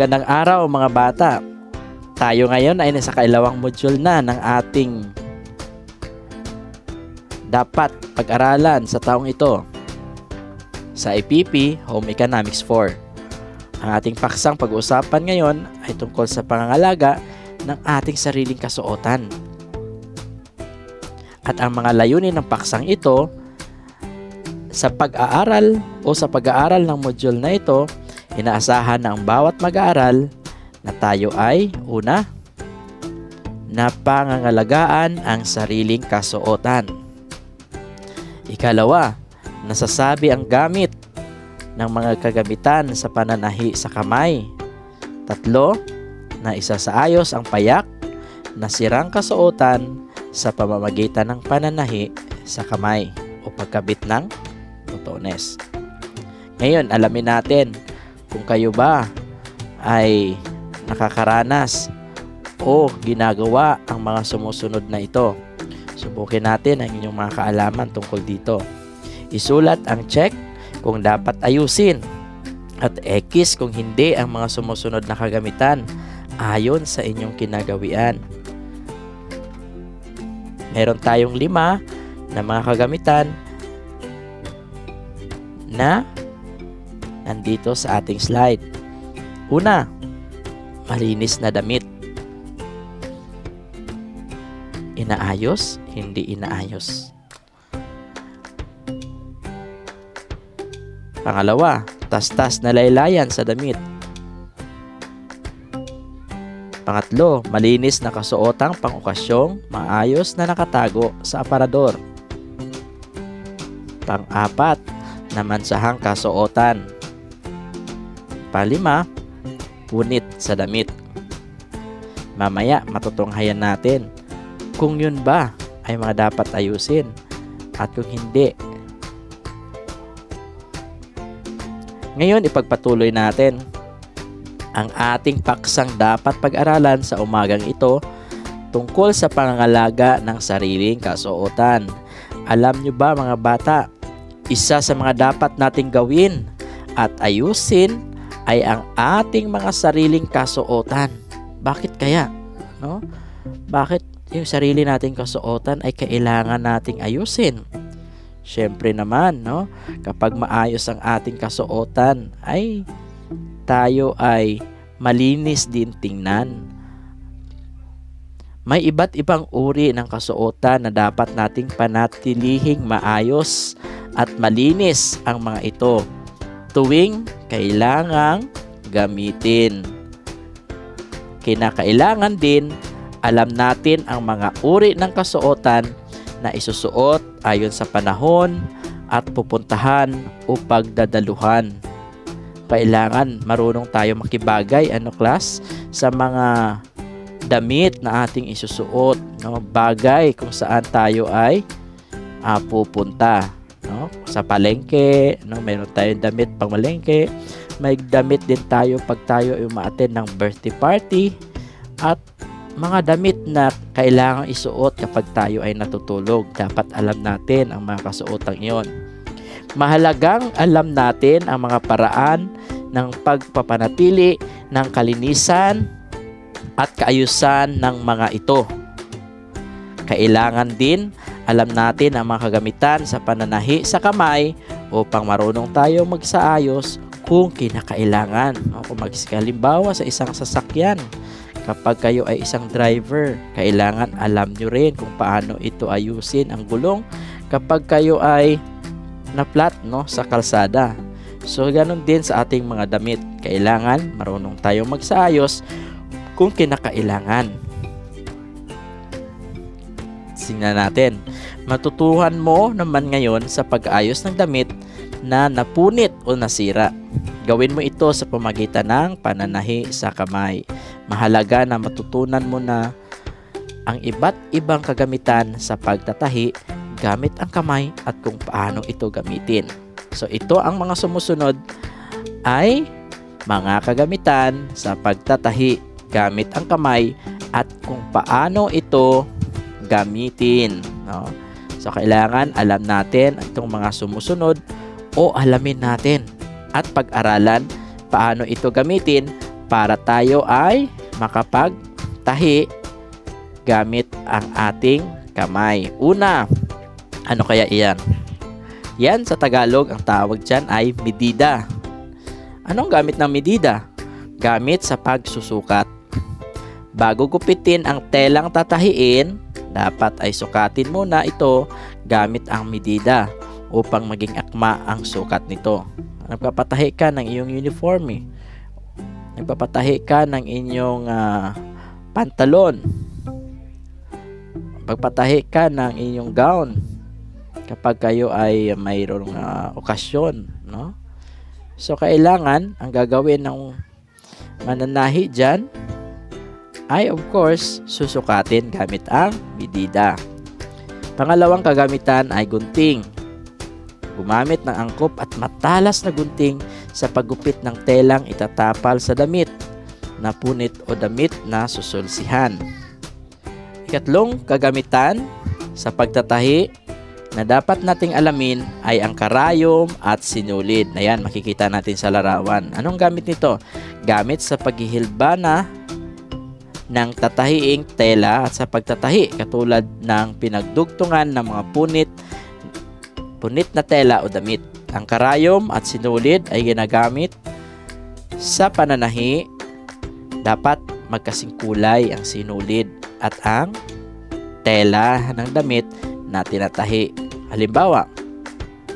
Magandang araw mga bata. Tayo ngayon ay nasa kailawang module na ng ating dapat pag-aralan sa taong ito. Sa IPP Home Economics 4. Ang ating paksang pag-uusapan ngayon ay tungkol sa pangangalaga ng ating sariling kasuotan. At ang mga layunin ng paksang ito sa pag-aaral o sa pag-aaral ng module na ito Inaasahan ng bawat mag-aaral na tayo ay una, na pangangalagaan ang sariling kasuotan. Ikalawa, nasasabi ang gamit ng mga kagamitan sa pananahi sa kamay. Tatlo, na isasaayos ang payak na sirang kasuotan sa pamamagitan ng pananahi sa kamay o pagkabit ng botones. Ngayon, alamin natin kung kayo ba ay nakakaranas o ginagawa ang mga sumusunod na ito. Subukin natin ang inyong mga kaalaman tungkol dito. Isulat ang check kung dapat ayusin at X kung hindi ang mga sumusunod na kagamitan ayon sa inyong kinagawian. Meron tayong lima na mga kagamitan na nandito sa ating slide. Una, malinis na damit. Inaayos, hindi inaayos. Pangalawa, tastas na laylayan sa damit. Pangatlo, malinis na kasuotang pang-okasyong maayos na nakatago sa aparador. Pang-apat, namansahang kasuotan Palima, punit sa damit. Mamaya matutunghayan natin kung yun ba ay mga dapat ayusin at kung hindi. Ngayon ipagpatuloy natin ang ating paksang dapat pag-aralan sa umagang ito tungkol sa pangangalaga ng sariling kasuotan. Alam nyo ba mga bata, isa sa mga dapat nating gawin at ayusin ay ang ating mga sariling kasuotan. Bakit kaya? No? Bakit yung sarili nating kasuotan ay kailangan nating ayusin? Siyempre naman, no? Kapag maayos ang ating kasuotan, ay tayo ay malinis din tingnan. May iba't ibang uri ng kasuotan na dapat nating panatilihing maayos at malinis ang mga ito tuwing kailangang gamitin. Kinakailangan din alam natin ang mga uri ng kasuotan na isusuot ayon sa panahon at pupuntahan o pagdadaluhan. Kailangan marunong tayo makibagay ano class sa mga damit na ating isusuot, no? bagay kung saan tayo ay uh, pupunta? Sa palengke, no? Meron tayong damit pang malengke. May damit din tayo pag tayo ay umaattend ng birthday party at mga damit na kailangang isuot kapag tayo ay natutulog. Dapat alam natin ang mga kasuotang iyon. Mahalagang alam natin ang mga paraan ng pagpapanatili ng kalinisan at kaayusan ng mga ito. Kailangan din alam natin ang mga kagamitan sa pananahi sa kamay upang marunong tayo magsaayos kung kinakailangan. Kung magkalimbawa sa isang sasakyan, kapag kayo ay isang driver, kailangan alam nyo rin kung paano ito ayusin ang gulong kapag kayo ay na-flat no, sa kalsada. So, ganun din sa ating mga damit. Kailangan marunong tayo magsaayos kung kinakailangan. Tingnan natin. Matutuhan mo naman ngayon sa pag-ayos ng damit na napunit o nasira. Gawin mo ito sa pamagitan ng pananahi sa kamay. Mahalaga na matutunan mo na ang iba't ibang kagamitan sa pagtatahi gamit ang kamay at kung paano ito gamitin. So ito ang mga sumusunod ay mga kagamitan sa pagtatahi gamit ang kamay at kung paano ito gamitin. No? So, kailangan alam natin itong mga sumusunod o alamin natin at pag-aralan paano ito gamitin para tayo ay makapagtahi gamit ang ating kamay. Una, ano kaya iyan? Yan sa Tagalog, ang tawag dyan ay medida. Anong gamit ng medida? Gamit sa pagsusukat. Bago gupitin ang telang tatahiin, dapat ay sukatin muna ito gamit ang medida upang maging akma ang sukat nito. Nagpapatahi ka ng iyong uniforme. Nagpapatahi ka ng inyong ah, pantalon. Pagpatahi ka ng inyong gown kapag kayo ay mayroong ah, okasyon, no? So kailangan ang gagawin ng mananahi diyan ay of course susukatin gamit ang medida. Pangalawang kagamitan ay gunting. Gumamit ng angkop at matalas na gunting sa paggupit ng telang itatapal sa damit na punit o damit na susulsihan. Ikatlong kagamitan sa pagtatahi na dapat nating alamin ay ang karayom at sinulid. Ayan, makikita natin sa larawan. Anong gamit nito? Gamit sa paghihilbana ng tatahiing tela at sa pagtatahi katulad ng pinagdugtungan ng mga punit punit na tela o damit. Ang karayom at sinulid ay ginagamit sa pananahi. Dapat magkasing kulay ang sinulid at ang tela ng damit na tinatahi. Halimbawa,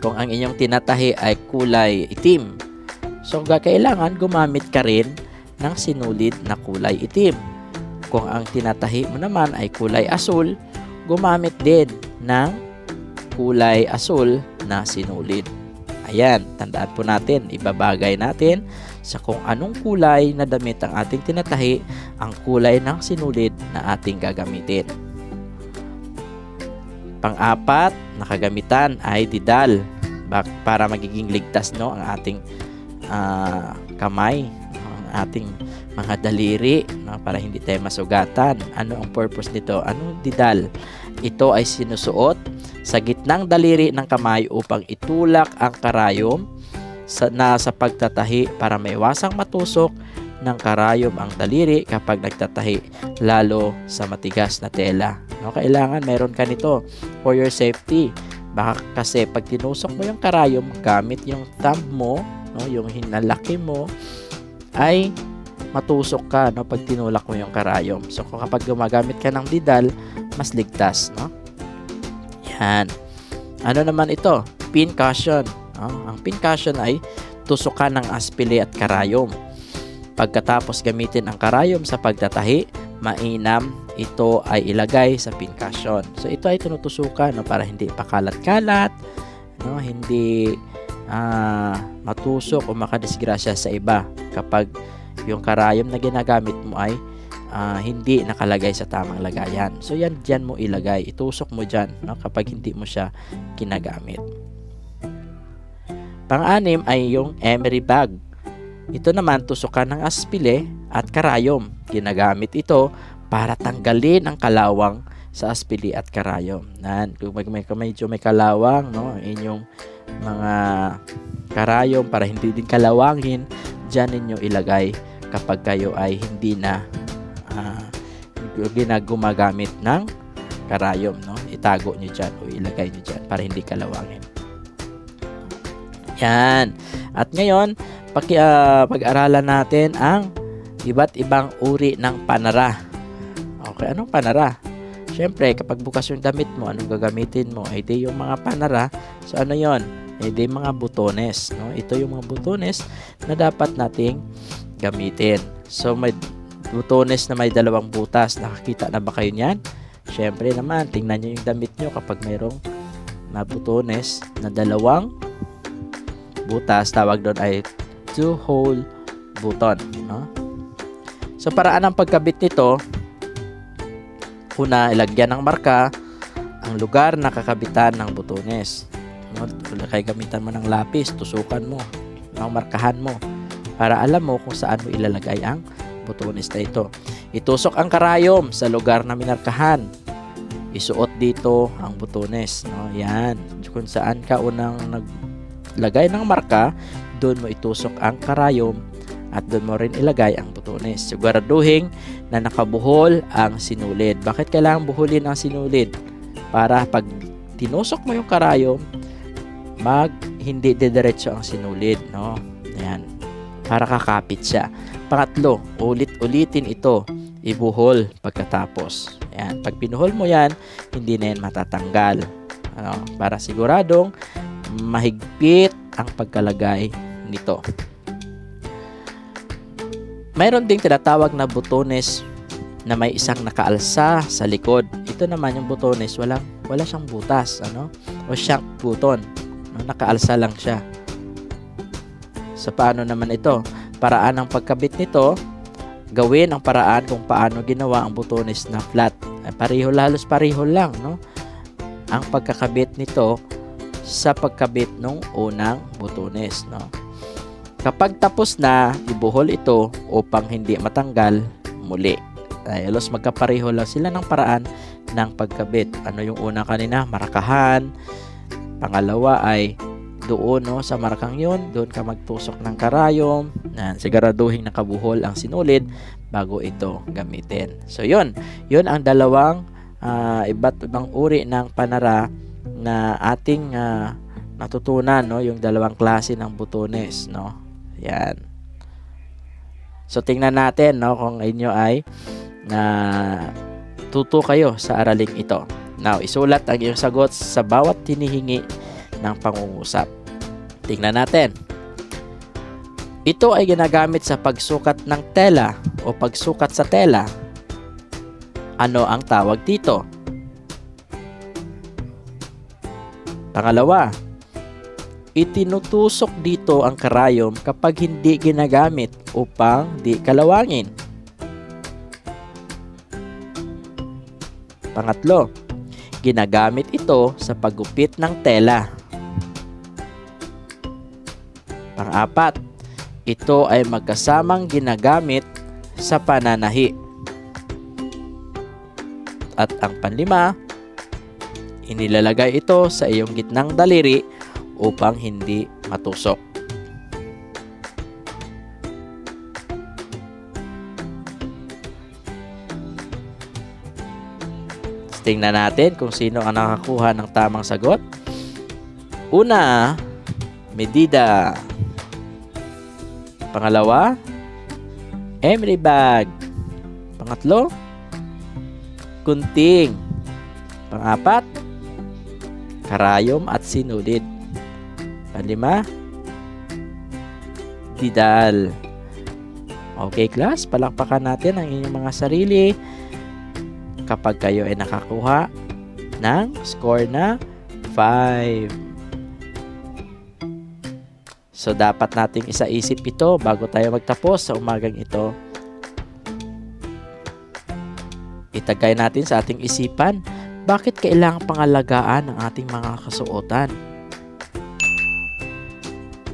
kung ang inyong tinatahi ay kulay itim, so kailangan gumamit ka rin ng sinulid na kulay itim. Kung ang tinatahi mo naman ay kulay asul, gumamit din ng kulay asul na sinulid. Ayan, tandaan po natin, ibabagay natin sa kung anong kulay na damit ang ating tinatahi, ang kulay ng sinulid na ating gagamitin. Pang-apat na kagamitan ay didal para magiging ligtas no ang ating ah, kamay, ang ating mga daliri no, para hindi tayo masugatan. Ano ang purpose nito? Anong didal? Ito ay sinusuot sa gitnang daliri ng kamay upang itulak ang karayom sa, na sa pagtatahi para maiwasang matusok ng karayom ang daliri kapag nagtatahi lalo sa matigas na tela. No, kailangan meron ka nito for your safety. Baka kasi pag tinusok mo yung karayom gamit yung thumb mo, no, yung hinalaki mo ay matusok ka no pag tinulak mo yung karayom. So kung kapag gumagamit ka ng didal, mas ligtas, no? Yan. Ano naman ito? Pin cushion. No? Ang pin cushion ay tusukan ng aspili at karayom. Pagkatapos gamitin ang karayom sa pagtatahi, mainam ito ay ilagay sa pin cushion. So ito ay tinutusukan no, para hindi pakalat-kalat, no, hindi ah, matusok o makadisgrasya sa iba kapag yung karayom na ginagamit mo ay ah, hindi nakalagay sa tamang lagayan. So yan diyan mo ilagay, itusok mo diyan no, kapag hindi mo siya kinagamit. Pang-anim ay yung emery bag. Ito naman tusukan ng aspile at karayom. Ginagamit ito para tanggalin ang kalawang sa aspili at karayom. Nan, kung may, may, medyo may kalawang, no, inyong mga karayom para hindi din kalawangin, dyan ninyo ilagay kapag kayo ay hindi na uh, ginagumagamit ng karayom, no? Itago nyo dyan o ilagay nyo dyan para hindi kalawangin. Yan. At ngayon, paki, ah, pag-aralan natin ang iba't ibang uri ng panara. Okay, anong panara? Siyempre, kapag bukas yung damit mo, anong gagamitin mo? Ay di yung mga panara. So ano yon? Ay di mga butones. No? Ito yung mga butones na dapat nating gamitin. So may butones na may dalawang butas. Nakakita na ba kayo niyan? Siyempre naman, tingnan nyo yung damit nyo kapag mayroong na butones na dalawang butas. Tawag doon ay two-hole button. No? So paraan ng pagkabit nito, una ilagyan ng marka ang lugar na kakabitan ng butones. No? Kaya gamitan mo ng lapis, tusukan mo, ang markahan mo para alam mo kung saan mo ilalagay ang butones na ito. Itusok ang karayom sa lugar na minarkahan. Isuot dito ang butones. No? Yan. Kung saan ka unang naglagay ng marka, doon mo itusok ang karayom at doon mo rin ilagay ang butones. Siguraduhin na nakabuhol ang sinulid. Bakit kailangan buhulin ang sinulid? Para pag tinusok mo yung karayom, mag hindi didiretso ang sinulid, no? Ayan. Para kakapit siya. Pangatlo, ulit-ulitin ito. Ibuhol pagkatapos. Ayan. Pag pinuhol mo yan, hindi na yan matatanggal. Ano? Para siguradong mahigpit ang pagkalagay nito. Mayroon ding tinatawag na butones na may isang nakaalsa sa likod. Ito naman yung butones, walang wala siyang butas, ano? O shank button. Nakaalsa lang siya. So paano naman ito? Paraan ng pagkabit nito, gawin ang paraan kung paano ginawa ang butones na flat. Eh, Pareho halos pareho lang, no? Ang pagkakabit nito sa pagkabit ng unang butones, no? Kapag tapos na, ibuhol ito upang hindi matanggal muli. Ay, halos magkapareho lang sila ng paraan ng pagkabit. Ano yung una kanina? Marakahan. Pangalawa ay doon no, sa marakang yun, doon ka magtusok ng karayom. Yan, siguraduhin nakabuhol ang sinulid bago ito gamitin. So yun, yun ang dalawang ah, iba't ibang uri ng panara na ating ah, natutunan no yung dalawang klase ng butones no yan so tingnan natin no kung inyo ay na tuto kayo sa araling ito now isulat ang iyong sagot sa bawat tinihingi ng pangungusap. Tingnan natin. Ito ay ginagamit sa pagsukat ng tela o pagsukat sa tela. Ano ang tawag dito? Pangalawa, itinutusok dito ang karayom kapag hindi ginagamit upang di kalawangin. Pangatlo, ginagamit ito sa paggupit ng tela. Pang-apat, ito ay magkasamang ginagamit sa pananahi. At ang panlima, Inilalagay ito sa iyong gitnang daliri upang hindi matusok. Tingnan natin kung sino ang nakakuha ng tamang sagot. Una, medida. Pangalawa, emery bag. Pangatlo, kunting. Pangapat, karayom at sinulid. Panlima, didal. Okay class, palakpakan natin ang inyong mga sarili kapag kayo ay nakakuha ng score na 5. So dapat nating isaisip ito bago tayo magtapos sa umagang ito. Itagay natin sa ating isipan bakit kailangang pangalagaan ang ating mga kasuotan?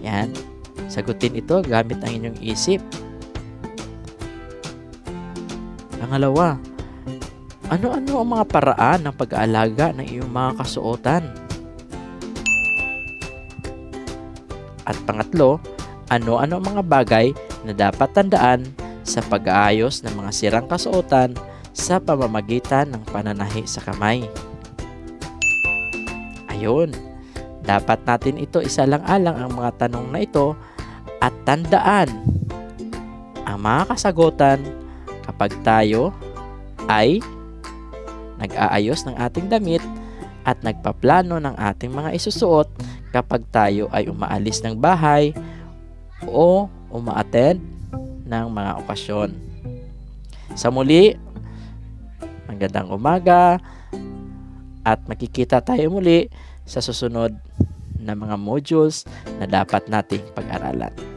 Yan. Sagutin ito gamit ang inyong isip. Pangalawa, ano-ano ang mga paraan ng pag-aalaga ng iyong mga kasuotan? At pangatlo, ano-ano ang mga bagay na dapat tandaan sa pag-aayos ng mga sirang kasuotan sa pamamagitan ng pananahi sa kamay. Ayun, dapat natin ito isalang-alang ang mga tanong na ito at tandaan ang mga kasagutan kapag tayo ay nag-aayos ng ating damit at nagpaplano ng ating mga isusuot kapag tayo ay umaalis ng bahay o umaattend ng mga okasyon. Sa muli, magandang umaga at makikita tayo muli sa susunod na mga modules na dapat nating pag-aralan.